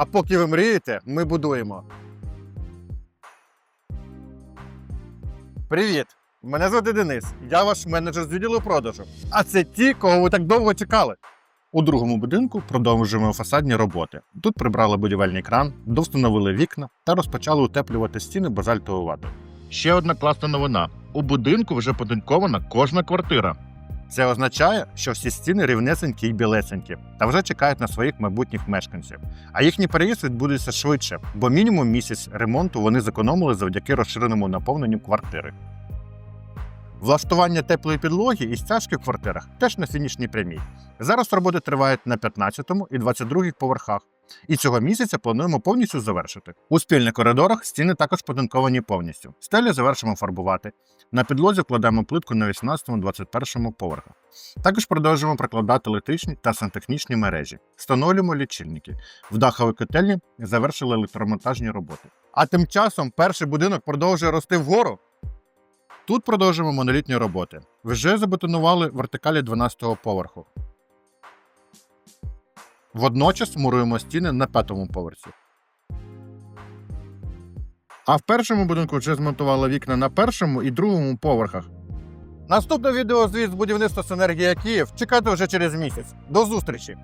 А поки ви мрієте, ми будуємо. Привіт! Мене звати Денис. Я ваш менеджер з відділу продажу. А це ті, кого ви так довго чекали. У другому будинку продовжуємо фасадні роботи. Тут прибрали будівельний кран, довстановили вікна та розпочали утеплювати стіни базальтовою ватою. Ще одна класна новина: у будинку вже подинкована кожна квартира. Це означає, що всі стіни рівнесенькі й білесенькі та вже чекають на своїх майбутніх мешканців. А їхній переїзд відбудеться швидше, бо мінімум місяць ремонту вони зекономили завдяки розширеному наповненню квартири. Влаштування теплої підлоги і стяжки в квартирах теж на фінішній прямій. Зараз роботи тривають на 15 і 22 поверхах. І цього місяця плануємо повністю завершити. У спільних коридорах стіни також потинковані повністю. Стелі завершимо фарбувати. На підлозі вкладаємо плитку на 18-21 поверхах. Також продовжуємо прокладати електричні та сантехнічні мережі. Встановлюємо лічильники. В даховій котельні завершили електромонтажні роботи. А тим часом перший будинок продовжує рости вгору. Тут продовжуємо монолітні роботи. Вже забетонували вертикалі 12-го поверху. Водночас муруємо стіни на п'ятому поверсі. А в першому будинку вже змонтували вікна на першому і другому поверхах. Наступне відео звіт з будівництва Синергія Київ чекати вже через місяць. До зустрічі!